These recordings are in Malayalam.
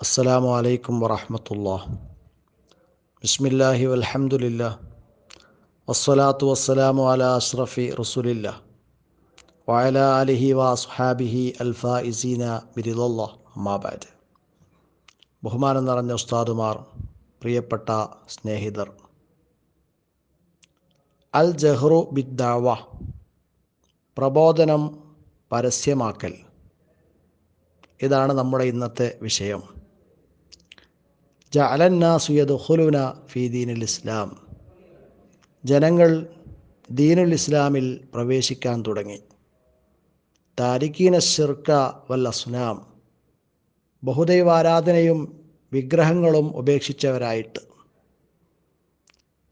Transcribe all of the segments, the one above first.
അസ്സലാമു അലൈക്കും വറഹമത്തുള്ള. ബിസ്മില്ലാഹി വൽഹമുല്ല വസ്സലാത്തു വസ്സലാമു അല അഷ്റഫി റസുലില്ല. വയല അലിഹി വാസ്ഹാബിഹി അൽഫാ ഇസീന ബിരിദുല്ല അമ്മാബാദ് ബഹുമാനം നിറഞ്ഞ ഉസ്താദുമാർ പ്രിയപ്പെട്ട സ്നേഹിതർ. അൽ ജഹ്റു ബിദ്ദാവ പ്രബോധനം പരസ്യമാക്കൽ. ഇതാണ് നമ്മുടെ ഇന്നത്തെ വിഷയം. ജഅലന്നാസുയദുഖുലുന ഫീ ദീനിൽ ഇസ്ലാം. ജനങ്ങൾ ദീനുൽ ഇസ്ലാമിൽ പ്രവേശിക്കാൻ തുടങ്ങി. താരിഖീന ഷിർക്ക വൽ അസ്നാം. ബഹുദൈവാരാധനയും വിഗ്രഹങ്ങളും ഉപേക്ഷിച്ചവരായിട്ട്.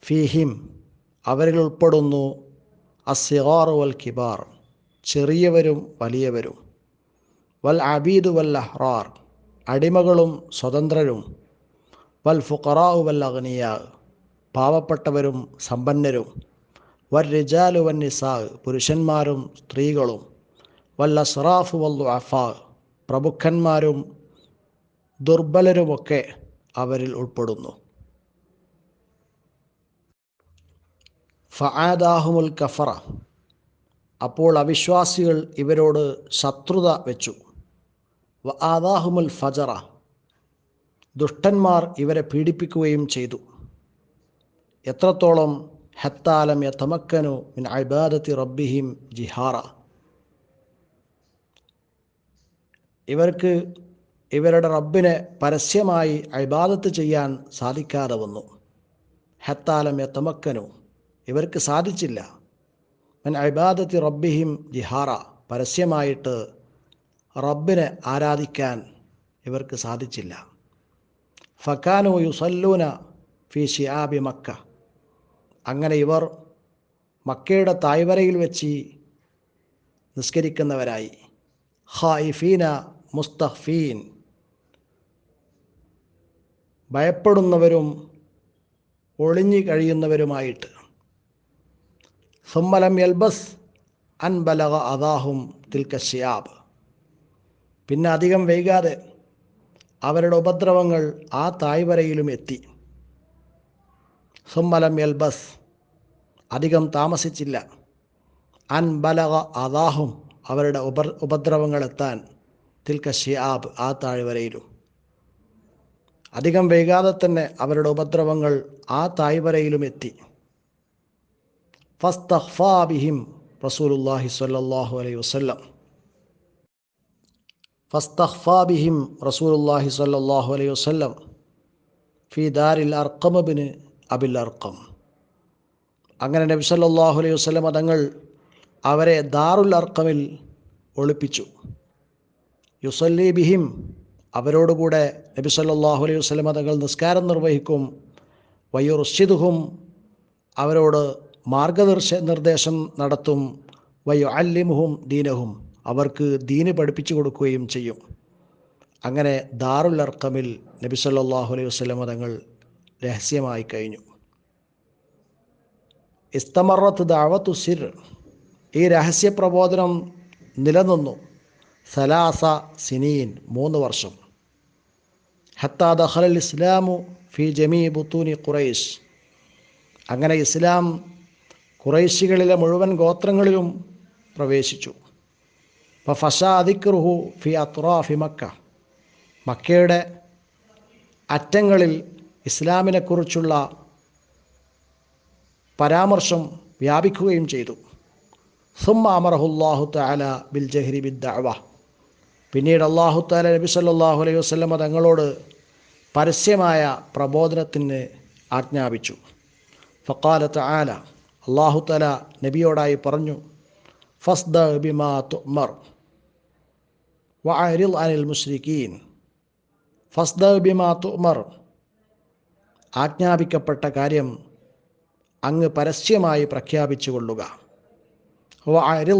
ഫീഹിം അവരിൽ ഉൾപ്പെടുന്നു അസ്സിഗാർ വൽ കിബാർ. ചെറിയവരും വലിയവരും. വൽ അബീദ് വൽ അഹ്റാർ. അടിമകളും സ്വതന്ത്രരും. വൽ ഫുഖറാഉ വൽ അഗ്നിയ പാവപ്പെട്ടവരും സമ്പന്നരും. വൽ റിജാലു വൻ നിസാ പുരുഷന്മാരും സ്ത്രീകളും. വൽ അസ്റാഫു വൽ അഫാ പ്രഭുക്കന്മാരും ദുർബലരുമൊക്കെ അവരിൽ ഉൾപ്പെടുന്നു. ഫആദാഹുമുൽ കഫറ അപ്പോൾ അവിശ്വാസികൾ ഇവരോട് ശത്രുത വെച്ചു. വ ആദാഹുമുൽ ഫജറ ദുഷ്ടന്മാർ ഇവരെ പീഡിപ്പിക്കുകയും ചെയ്തു. എത്രത്തോളം ഹത്താലം യതമക്കനു മിൻ അബാദത്തി റബ്ബിഹിം ജിഹാറ. ഇവർക്ക് ഇവരുടെ റബ്ബിനെ പരസ്യമായി അബാദത്ത് ചെയ്യാൻ സാധിക്കാതെ വന്നു. ഹത്താലം യതമക്കനു. ഇവർക്ക് സാധിച്ചില്ല. മിൻ അബാദത്തി റബ്ബിഹിം ജിഹാറ. പരസ്യമായിട്ട് റബ്ബിനെ ആരാധിക്കാൻ ഇവർക്ക് സാധിച്ചില്ല. ഫക്കാനു യുസല്ലൂന ഫി ഷിയാബി മക്ക. അങ്ങനെ ഇവർ മക്കയുടെ തായ്വരയിൽ വെച്ച് നിസ്കരിക്കുന്നവരായി. ഹായിഫീന മുസ്തഫീൻ ഭയപ്പെടുന്നവരും ഒളിഞ്ഞു കഴിയുന്നവരുമായിട്ട്. സുമ്മലം യൽബസ് അൻബലഹ അദാഹും തിൽക്ക ഷിയാബ് പിന്നെ അധികം വൈകാതെ അവരുടെ ഉപദ്രവങ്ങൾ ആ തായ്വരയിലും എത്തി. സുമ്മലം യൽബസ്. അധികം താമസിച്ചില്ല. അൻ ബലക അദാഹും അവരുടെ ഉപ ഉപദ്രവങ്ങൾ എത്താൻ തിൽക്ക ഷിയാബ് ആ താഴ്വരയിലും അധികം വൈകാതെ തന്നെ അവരുടെ ഉപദ്രവങ്ങൾ ആ തായ്വരയിലും എത്തി. ഫസ്തഹ്ഫാബിഹിം റസൂലുല്ലാഹി സ്വല്ലല്ലാഹു അലൈഹി വസല്ലം. ഫസ്തഖ്ഫാബിഹിം റസൂലുല്ലാഹി സ്വല്ലല്ലാഹു അലൈഹി വസ്ലം ഫി ദാരിൽ അർക്കമബിന് അബിൽ അർക്കം അങ്ങനെ നബി സല്ലാഹു അലൈഹി വസല്ലം തങ്ങൾ അവരെ ദാറുൽ അർക്കമിൽ ഒളിപ്പിച്ചു. യുസല്ലി ബിഹിം അവരോടുകൂടെ നബി സല്ലാഹു അലൈഹി വസല്ലം തങ്ങൾ നിസ്കാരം നിർവഹിക്കും. വയ്യുർഷിദുഹും അവരോട് മാർഗനിർശ നിർദ്ദേശം നടത്തും. വയ്യു അല്ലിമുഹും ദീനഹും. അവർക്ക് ദീന് പഠിപ്പിച്ചു കൊടുക്കുകയും ചെയ്യും. അങ്ങനെ ദാറുൽ അർക്കമിൽ നബി സല്ലല്ലാഹു അലൈഹി വസല്ലം തങ്ങൾ രഹസ്യമായി കഴിഞ്ഞു. ഇസ്തമറത്ത് ദാവത്തു സിർ. ഈ രഹസ്യ പ്രബോധനം നിലനിന്നു സലാസ സിനീൻ മൂന്ന് വർഷം. ഹത്താ ദഖലൽ ഇസ്ലാമു ഫി ജമീ ബുത്തൂനി ഖുറൈഷ് അങ്ങനെ ഇസ്ലാം ഖുറൈശികളിലെ മുഴുവൻ ഗോത്രങ്ങളിലും പ്രവേശിച്ചു. അപ്പോൾ ഫഷാദിക്റുഹു ഫി അത്രാഫി മക്ക. മക്കയുടെ അറ്റങ്ങളിൽ ഇസ്ലാമിനെക്കുറിച്ചുള്ള പരാമർശം വ്യാപിക്കുകയും ചെയ്തു. സുമ്മ അമറഹുല്ലാഹു താല ബിൽ ജഹ്രി ബിദ് ദഅവ. പിന്നീട് അള്ളാഹു താല നബി സല്ലല്ലാഹു അലൈഹി വസ്ലമ തങ്ങളോട് പരസ്യമായ പ്രബോധനത്തിന് ആജ്ഞാപിച്ചു. ഫക്കാലത്ത് ആല അള്ളാഹു തല നബിയോടായി പറഞ്ഞു ഫസ്ദ ബിമാ തുമർ വഅരിൽ അനിൽ മുസ്ലിക്കീൻ ഫസ്ദ ബിമാ തുമർ ആജ്ഞാപിക്കപ്പെട്ട കാര്യം അങ്ങ് പരസ്യമായി പ്രഖ്യാപിച്ചു കൊള്ളുക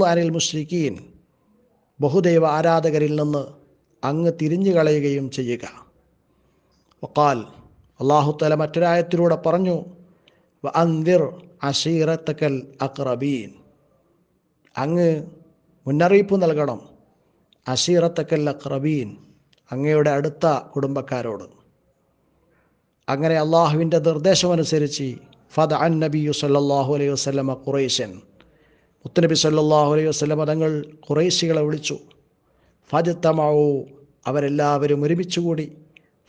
അരിൽ മുസ്ലിക്കീൻ ബഹുദൈവ ആരാധകരിൽ നിന്ന് അങ്ങ് തിരിഞ്ഞു കളയുകയും ചെയ്യുക. വക്കാൽ അള്ളാഹുത്തല തല മറ്റൊരായത്തിലൂടെ പറഞ്ഞു അന്തിർ അഷീറത്തക്കൽ അക്രബീൻ അങ്ങ് മുന്നറിയിപ്പ് നൽകണം. അഷീറത്തക്കൽ അക്രബീൻ അങ്ങയുടെ അടുത്ത കുടുംബക്കാരോട്. അങ്ങനെ അള്ളാഹുവിന്റെ നിർദ്ദേശമനുസരിച്ച് ഫദ അൻ നബിയു സല്ലാഹു അലൈഹി വസ്ലമ ഖുറൈശൻ മുത്തുനബി സല്ലാഹു അലൈഹി വസ്ലമ തങ്ങൾ ഖുറൈശികളെ വിളിച്ചു. ഫജത്തമാവു അവരെല്ലാവരും ഒരുമിച്ചുകൂടി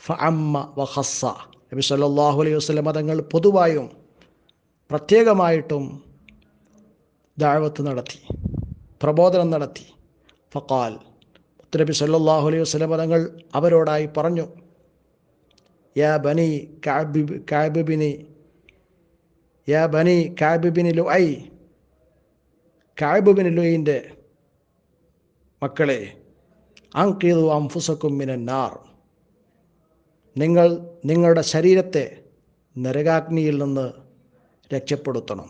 ഫ അമ്മ വ ഹസ്സ നബി സല്ലാഹു അലൈഹി വസ്ലമ തങ്ങൾ പൊതുവായും പ്രത്യേകമായിട്ടും ദാവത്ത് നടത്തി പ്രബോധനം നടത്തി. ഫക്കാൽ മുത്തനബി സല്ലാഹു അലൈഹി വസ്ലം പദങ്ങൾ അവരോടായി പറഞ്ഞു യാ ബനി കാബി കാബിബിനി യാ ബനി കാബിബിനി ലുഐ കാബിബിനി ലുയിന്റെ മക്കളെ അങ്കീതു അംഫുസക്കും മിനന്നാർ നിങ്ങൾ നിങ്ങളുടെ ശരീരത്തെ നരകാഗ്നിയിൽ നിന്ന് രക്ഷപ്പെടുത്തണം.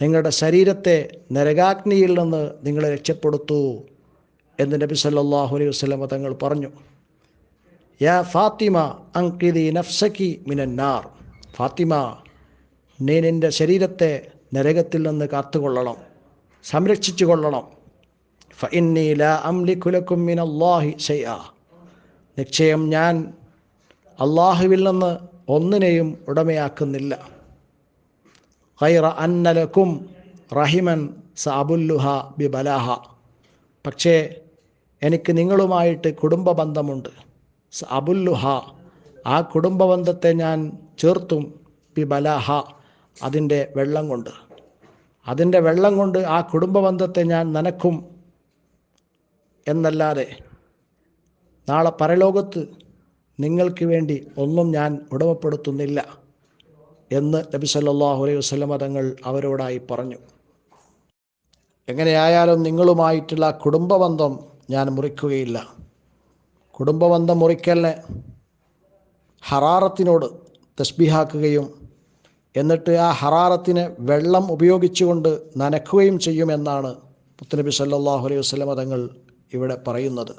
നിങ്ങളുടെ ശരീരത്തെ നരകാഗ്നിയിൽ നിന്ന് നിങ്ങളെ രക്ഷപ്പെടുത്തു എന്ന് നബി സല്ലാഹു അലൈഹി വസ്ലമ തങ്ങൾ പറഞ്ഞു. യാ ഫാത്തിമ അങ്കിതി നഫ്സക്കി മിനന്നാർ. ഫാത്തിമ നീ നിന്റെ ശരീരത്തെ നരകത്തിൽ നിന്ന് കാത്തുകൊള്ളണം സംരക്ഷിച്ചു കൊള്ളണം ഫഇന്നി ലാ മിന മിനല്ലാഹി സയ്യാ നിശ്ചയം ഞാൻ അള്ളാഹുവിൽ നിന്ന് ഒന്നിനെയും ഉടമയാക്കുന്നില്ല. ഖൈറ അന്നലക്കും റഹിമൻ സാബുല്ലുഹ ബി ബലാഹ പക്ഷേ എനിക്ക് നിങ്ങളുമായിട്ട് കുടുംബ ബന്ധമുണ്ട്. അബുല്ലുഹ ആ കുടുംബ ബന്ധത്തെ ഞാൻ ചേർത്തും ബി ബലാഹ അതിന്റെ വെള്ളം കൊണ്ട്. അതിന്റെ വെള്ളം കൊണ്ട് ആ കുടുംബ ബന്ധത്തെ ഞാൻ നനക്കും എന്നല്ലാതെ നാളെ പരലോകത്ത് നിങ്ങൾക്ക് വേണ്ടി ഒന്നും ഞാൻ ഉടമപ്പെടുത്തുന്നില്ല. എന്ന് നബി സല്ലാഹു അലൈഹി വസല്ലമ തങ്ങൾ അവരോടായി പറഞ്ഞു. എങ്ങനെയായാലും നിങ്ങളുമായിട്ടുള്ള കുടുംബബന്ധം ഞാൻ മുറിക്കുകയില്ല. കുടുംബബന്ധം മുറിക്കലിനെ ഹറാറത്തിനോട് തസ്ബിഹാക്കുകയും എന്നിട്ട് ആ ഹറാറത്തിന് വെള്ളം ഉപയോഗിച്ചുകൊണ്ട് നനക്കുകയും ചെയ്യുമെന്നാണ് മുത്തനബി സല്ലാഹു അലൈഹി വസല്ലമ തങ്ങൾ ഇവിടെ പറയുന്നത്.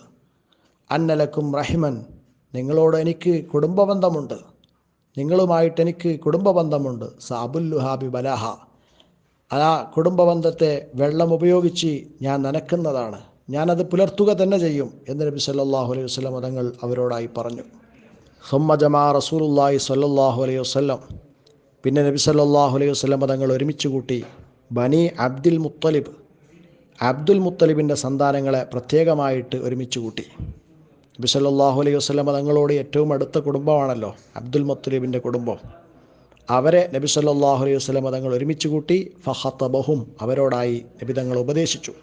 അന്നലക്കും റഹിമൻ നിങ്ങളോട് എനിക്ക് കുടുംബബന്ധമുണ്ട്. നിങ്ങളുമായിട്ട് എനിക്ക് കുടുംബ കുടുംബബന്ധമുണ്ട്. സാബുല്ലുഹാബി ബലാഹ. ആ കുടുംബബന്ധത്തെ വെള്ളം ഉപയോഗിച്ച് ഞാൻ നനക്കുന്നതാണ്. ഞാനത് പുലർത്തുക തന്നെ ചെയ്യും എന്ന് നബി സല്ലാഹു അലൈഹി വസ്ലം തങ്ങൾ അവരോടായി പറഞ്ഞു. ഹുമ്മ ജമാ റസൂലുല്ലാഹി സല്ലാഹു അലൈഹി വസ്ലം പിന്നെ നബി സല്ലാഹു അലൈഹി വസ്ലം തങ്ങൾ ഒരുമിച്ച് കൂട്ടി ബനി അബ്ദുൽ മുത്തലിബ്. അബ്ദുൽ മുത്തലിബിന്റെ സന്താനങ്ങളെ പ്രത്യേകമായിട്ട് ഒരുമിച്ച് കൂട്ടി. നബി സല്ലാഹു അലൈഹി വസ്ലമ തങ്ങളോട് ഏറ്റവും അടുത്ത കുടുംബമാണല്ലോ അബ്ദുൽ മുത്തലീബിന്റെ കുടുംബം. അവരെ നബി സല്ലാഹു അലൈഹി വസ്ലമ തങ്ങൾ ഒരുമിച്ച് കൂട്ടി ഫഹത്തബഹും അവരോടായി നബി തങ്ങൾ ഉപദേശിച്ചു.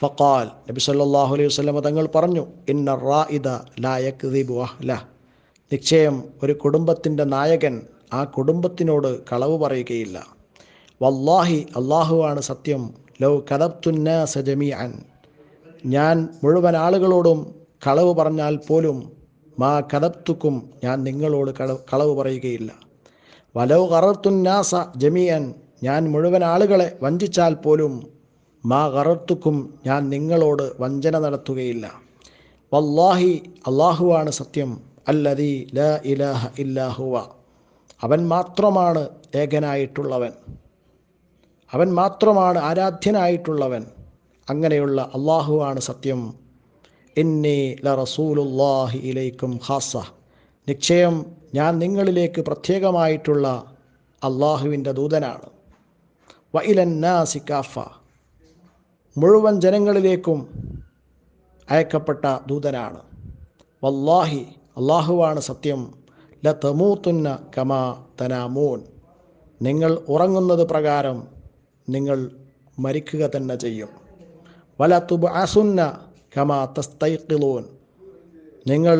ഫഖാൽ നബി സല്ലാഹു അലൈഹി വസ്ലമ തങ്ങൾ പറഞ്ഞു ഇന്ന റായിദ ലായക് വഹ്ല നിശ്ചയം ഒരു കുടുംബത്തിന്റെ നായകൻ ആ കുടുംബത്തിനോട് കളവ് പറയുകയില്ല. വല്ലാഹി അള്ളാഹുവാണ് സത്യം. ലൗ കദബ്തുന്നാസ ജമീഅൻ. ഞാൻ മുഴുവൻ ആളുകളോടും കളവ് പറഞ്ഞാൽ പോലും മാ കദബ്തുക്കും ഞാൻ നിങ്ങളോട് കളവ് പറയുകയില്ല. വലൗ കറർത്തുന്നാസ ജമിയൻ ഞാൻ മുഴുവൻ ആളുകളെ വഞ്ചിച്ചാൽ പോലും മാ കറർത്തുക്കും ഞാൻ നിങ്ങളോട് വഞ്ചന നടത്തുകയില്ല. വല്ലാഹി അള്ളാഹുവാണ് സത്യം. അല്ലതി ല ഇലാഹ ഇല്ലാഹുവ അവൻ മാത്രമാണ് ഏകനായിട്ടുള്ളവൻ. അവൻ മാത്രമാണ് ആരാധ്യനായിട്ടുള്ളവൻ. അങ്ങനെയുള്ള അള്ളാഹുവാണ് സത്യം. ഇന്നി ല ഇലൈക്കും ഖാസ നിശ്ചയം ഞാൻ നിങ്ങളിലേക്ക് പ്രത്യേകമായിട്ടുള്ള അള്ളാഹുവിന്റെ ദൂതനാണ്. വഇലന്നാസി കാഫ. മുഴുവൻ ജനങ്ങളിലേക്കും അയക്കപ്പെട്ട ദൂതനാണ്. വല്ലാഹി അള്ളാഹുവാണ് സത്യം. ല തമൂത്തുന്ന കമാ തനാമൂൻ. നിങ്ങൾ ഉറങ്ങുന്നത് പ്രകാരം നിങ്ങൾ മരിക്കുക തന്നെ ചെയ്യും. വല തുബ് അസുന്ന കമാ തസ്തൈക്കിളൂൻ നിങ്ങൾ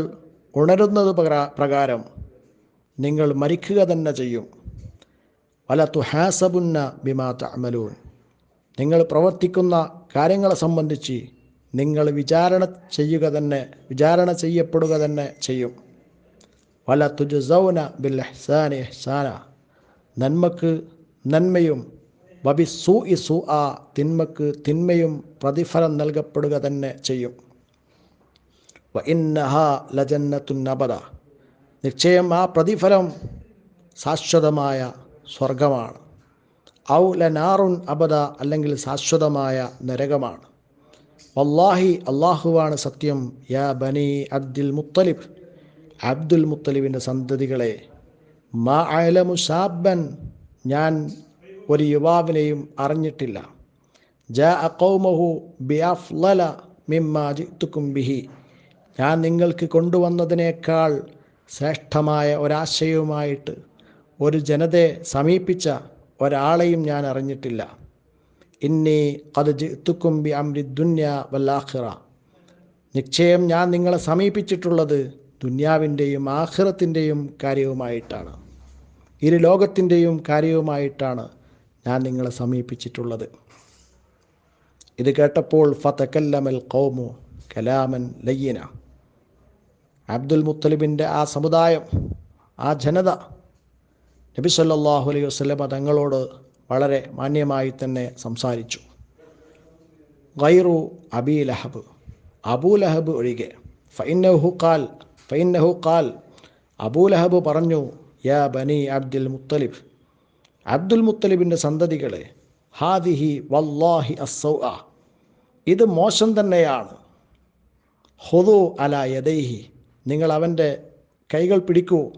ഉണരുന്നത് പ്രകാരം നിങ്ങൾ മരിക്കുക തന്നെ ചെയ്യും. വല തുഹാസബുന്ന ബിമാ തഅമലൂൻ. നിങ്ങൾ പ്രവർത്തിക്കുന്ന കാര്യങ്ങളെ സംബന്ധിച്ച് നിങ്ങൾ വിചാരണ ചെയ്യുക തന്നെ വിചാരണ ചെയ്യപ്പെടുക തന്നെ ചെയ്യും. വല തുജുസൗന ബിൽ എഹ്സാൻ എഹ്സാന നന്മക്ക് നന്മയും വബി സു ഇ ആ തിന്മക്ക് തിന്മയും പ്രതിഫലം നൽകപ്പെടുക തന്നെ ചെയ്യും. വ ഇന്നഹ ലജന്നത്തുൻ നബദ. നിശ്ചയം ആ പ്രതിഫലം ശാശ്വതമായ സ്വർഗമാണ് ഔ ലനാറുൻ അബദ അല്ലെങ്കിൽ ശാശ്വതമായ നരകമാണ്. വല്ലാഹി അള്ളാഹുവാണ് സത്യം. യാ ബനി അബ്ദുൽ മുത്തലിബ്. അബ്ദുൽ മുത്തലിബിന്റെ സന്തതികളെ മാ അലമു ഷാബൻ ഞാൻ ഒരു യുവാവിനെയും അറിഞ്ഞിട്ടില്ല. ബിഹി. ഞാൻ നിങ്ങൾക്ക് കൊണ്ടുവന്നതിനേക്കാൾ ശ്രേഷ്ഠമായ ഒരാശയവുമായിട്ട് ഒരു ജനതയെ സമീപിച്ച ഒരാളെയും ഞാൻ അറിഞ്ഞിട്ടില്ല. ഇന്നി അത് ജിത്തുക്കും ബി അമ്രി ദുന്യ വല്ലാഖിറ നിശ്ചയം ഞാൻ നിങ്ങളെ സമീപിച്ചിട്ടുള്ളത് ദുന്യാവിന്റെയും ആഖിറത്തിന്റെയും കാര്യവുമായിട്ടാണ്. ഇരു ലോകത്തിന്റെയും കാര്യവുമായിട്ടാണ്. ഞാൻ നിങ്ങളെ സമീപിച്ചിട്ടുള്ളത്. ഇത് കേട്ടപ്പോൾ ഫതക്കല്ലമൽ കൗമു കലാമൻ ലയ്യന. അബ്ദുൽ മുത്തലിബിന്റെ ആ സമുദായം ആ ജനത നബി സല്ലല്ലാഹു അലൈഹി വസല്ലമ തങ്ങളോട് വളരെ മാന്യമായി തന്നെ സംസാരിച്ചു. ഗൈറു അബി ലഹബ് അബൂ ലഹബ് ഒഴികെ. ഫൈനഹു ഖാൽ ഫൈനഹു ഖാൽ. അബൂ ലഹബ് പറഞ്ഞു യാ ബനി അബ്ദുൽ മുത്തലിബ് അബ്ദുൽ മുത്തലിബിന്റെ സന്തതികളെ ഹാദിഹി വല്ലാഹി അസൗ ഇത് മോശം തന്നെയാണ്. ഹുദു അല യദൈഹി നിങ്ങൾ അവന്റെ കൈകൾ പിടിക്കൂ.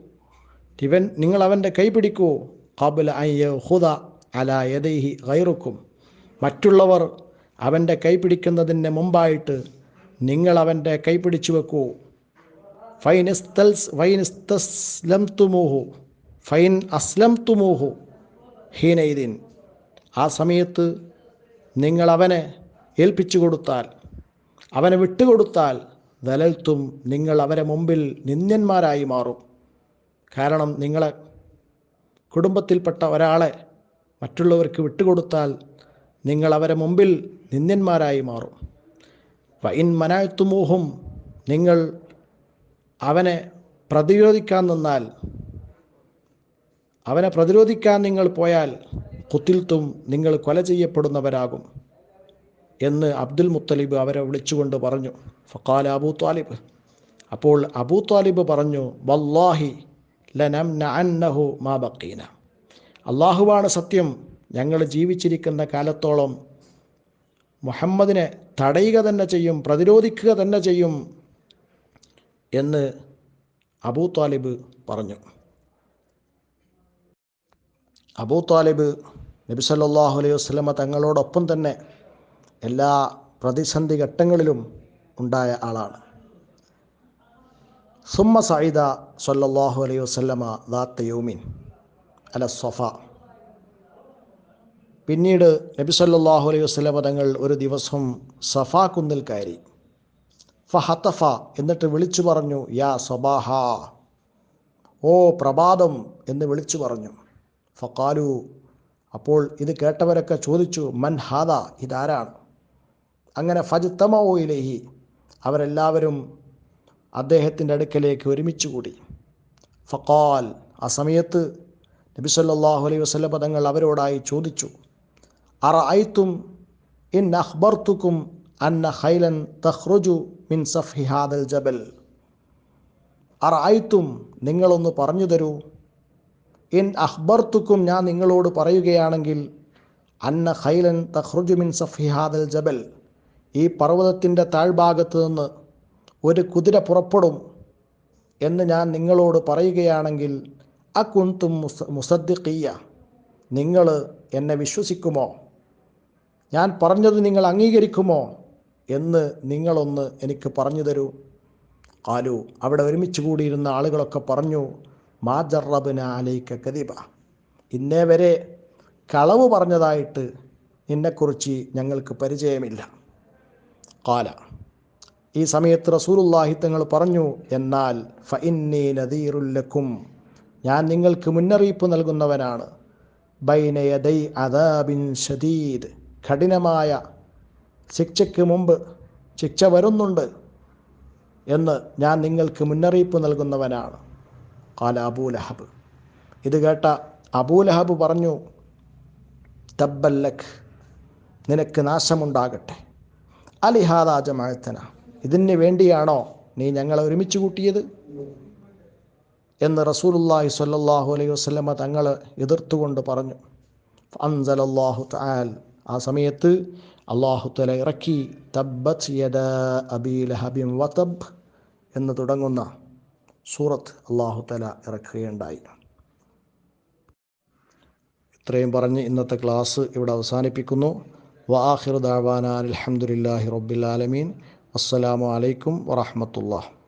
ഇവൻ നിങ്ങൾ അവന്റെ കൈ പിടിക്കൂ. കബുല അയ്യ ഹുദ അല യദൈഹി ഗൈറുക്കും മറ്റുള്ളവർ അവന്റെ കൈ പിടിക്കുന്നതിന് മുമ്പായിട്ട് നിങ്ങൾ അവന്റെ കൈ പിടിച്ചു വെക്കൂ. ഫൈൻ ഇസ്തൽസ് ഫൈൻ ഇസ്തസ്ലം തുമൂഹു ഫൈൻ അസ്ലം തുമൂഹു ഹീനൈദീൻ ആ സമയത്ത് നിങ്ങൾ അവനെ ഏൽപ്പിച്ചു കൊടുത്താൽ അവനെ വിട്ടുകൊടുത്താൽ ദലൽത്തും നിങ്ങൾ അവരെ മുമ്പിൽ നിന്ദ്യന്മാരായി മാറും. കാരണം നിങ്ങളെ കുടുംബത്തിൽപ്പെട്ട ഒരാളെ മറ്റുള്ളവർക്ക് വിട്ടുകൊടുത്താൽ നിങ്ങൾ അവരെ മുമ്പിൽ നിന്ദ്യന്മാരായി മാറും. വൈൻ മനായത്തുമൂഹും നിങ്ങൾ അവനെ പ്രതിരോധിക്കാൻ നിന്നാൽ അവനെ പ്രതിരോധിക്കാൻ നിങ്ങൾ പോയാൽ കുത്തിൽത്തും നിങ്ങൾ കൊല ചെയ്യപ്പെടുന്നവരാകും എന്ന് അബ്ദുൽ മുത്തലിബ് അവരെ വിളിച്ചുകൊണ്ട് പറഞ്ഞു. ഫക്കാൽ അബൂ താലിബ് അപ്പോൾ അബൂ താലിബ് പറഞ്ഞു വല്ലാഹി ലനം മാ ബക്കീന അള്ളാഹുവാണ് സത്യം. ഞങ്ങൾ ജീവിച്ചിരിക്കുന്ന കാലത്തോളം മുഹമ്മദിനെ തടയുക തന്നെ ചെയ്യും പ്രതിരോധിക്കുക തന്നെ ചെയ്യും എന്ന് അബൂ താലിബ് പറഞ്ഞു. അബൂ താലിബ് നബി സല്ലല്ലാഹു അലൈഹി വസ്ലമ തങ്ങളോടൊപ്പം തന്നെ എല്ലാ പ്രതിസന്ധി ഘട്ടങ്ങളിലും ഉണ്ടായ ആളാണ്. സുമ്മ സയിദ സല്ലല്ലാഹു അലൈഹി വസ്ലമ ദാത്ത യൂമിൻ അല സൊഫ പിന്നീട് നബി സല്ലല്ലാഹു അലൈഹി വസ്ലമ തങ്ങൾ ഒരു ദിവസം സഫ കുന്നിൽ കയറി. ഫഹത്തഫ എന്നിട്ട് വിളിച്ചു പറഞ്ഞു യാ സബാഹ ഓ പ്രഭാതം എന്ന് വിളിച്ചു പറഞ്ഞു. ഫക്കാലു അപ്പോൾ ഇത് കേട്ടവരൊക്കെ ചോദിച്ചു മൻ ഹാദ ഇതാരാണ്? അങ്ങനെ ഫജ്തമോയിലേഹി അവരെല്ലാവരും അദ്ദേഹത്തിന്റെ അടുക്കലേക്ക് ഒരുമിച്ച് കൂടി ഫക്കാൽ ആ സമയത്ത് നബി സല്ലാഹു അലൈഹി വസല്ലം പദങ്ങൾ അവരോടായി ചോദിച്ചു അറ ഐത്തും ഇൻ അഹ്ബർത്തുക്കും അന്ന ഹൈലൻ തഹ്റുജു മിൻ സഫ് ഹാദൽ ജബൽ? അറ ഐത്തും നിങ്ങളൊന്ന് പറഞ്ഞു തരൂ. ഇൻ അഹ്ബർത്തുക്കും ഞാൻ നിങ്ങളോട് പറയുകയാണെങ്കിൽ അന്ന ഖൈലൻ തഹ്റുജുമിൻ സഫിഹാദൽ സഫ്ഹി ഹാദൽ ജബൽ. ഈ പർവതത്തിന്റെ താഴ്ഭാഗത്ത് നിന്ന് ഒരു കുതിര പുറപ്പെടും എന്ന് ഞാൻ നിങ്ങളോട് പറയുകയാണെങ്കിൽ അക്കുന്തും മുസ മുസദ്ദിഖീയ നിങ്ങൾ എന്നെ വിശ്വസിക്കുമോ? ഞാൻ പറഞ്ഞത് നിങ്ങൾ അംഗീകരിക്കുമോ എന്ന് നിങ്ങളൊന്ന് എനിക്ക് പറഞ്ഞു തരൂ. ആലു അവിടെ ഒരുമിച്ച് കൂടിയിരുന്ന ആളുകളൊക്കെ പറഞ്ഞു മാ ജറബിന അലൈക്ക കദിബ. ഇന്നേ വരെ കളവ് പറഞ്ഞതായിട്ട് നിന്നെക്കുറിച്ച് ഞങ്ങൾക്ക് പരിചയമില്ല. കാല ഈ സമയത്ത് റസൂലുള്ളാഹി തങ്ങൾ പറഞ്ഞു എന്നാൽ ഫഇന്നി നദീറുല്ലക്കും ഞാൻ നിങ്ങൾക്ക് മുന്നറിയിപ്പ് നൽകുന്നവനാണ്. ബൈനയദൈ അദാബിൻ ഷദീദ് കഠിനമായ ശിക്ഷയ്ക്ക് മുമ്പ് ശിക്ഷ വരുന്നുണ്ട് എന്ന് ഞാൻ നിങ്ങൾക്ക് മുന്നറിയിപ്പ് നൽകുന്നവനാണ്. കാല അബൂലഹബ് ഇത് കേട്ട അബൂലഹബ് പറഞ്ഞു തബ്ബല്ലഖ് നിനക്ക് നാശമുണ്ടാകട്ടെ. അലിഹാദാജമാഴത്തന ഇതിന് വേണ്ടിയാണോ നീ ഞങ്ങളെ ഒരുമിച്ച് കൂട്ടിയത്? എന്ന് റസൂലുല്ലാഹി സ്വല്ലല്ലാഹു അലൈഹി വസല്ലമ തങ്ങൾ എതിർത്തുകൊണ്ട് പറഞ്ഞു അൻസലല്ലാഹു തആൽ. ആ സമയത്ത് അള്ളാഹു തല ഇറക്കി തബ്ബത് യദ അബീ ലഹബിൻ വതബ് എന്ന് തുടങ്ങുന്ന സൂറത്ത് അള്ളാഹു തല ഇറക്കുകയുണ്ടായി. ഇത്രയും പറഞ്ഞ് ഇന്നത്തെ ക്ലാസ് ഇവിടെ അവസാനിപ്പിക്കുന്നു. വാഹിർ ദാവാന അലഹമുല്ലാഹി റബ്ബിൽ ആലമീൻ. അസ്സലാമു അലൈക്കും വറഹ്മത്തുള്ളാഹി.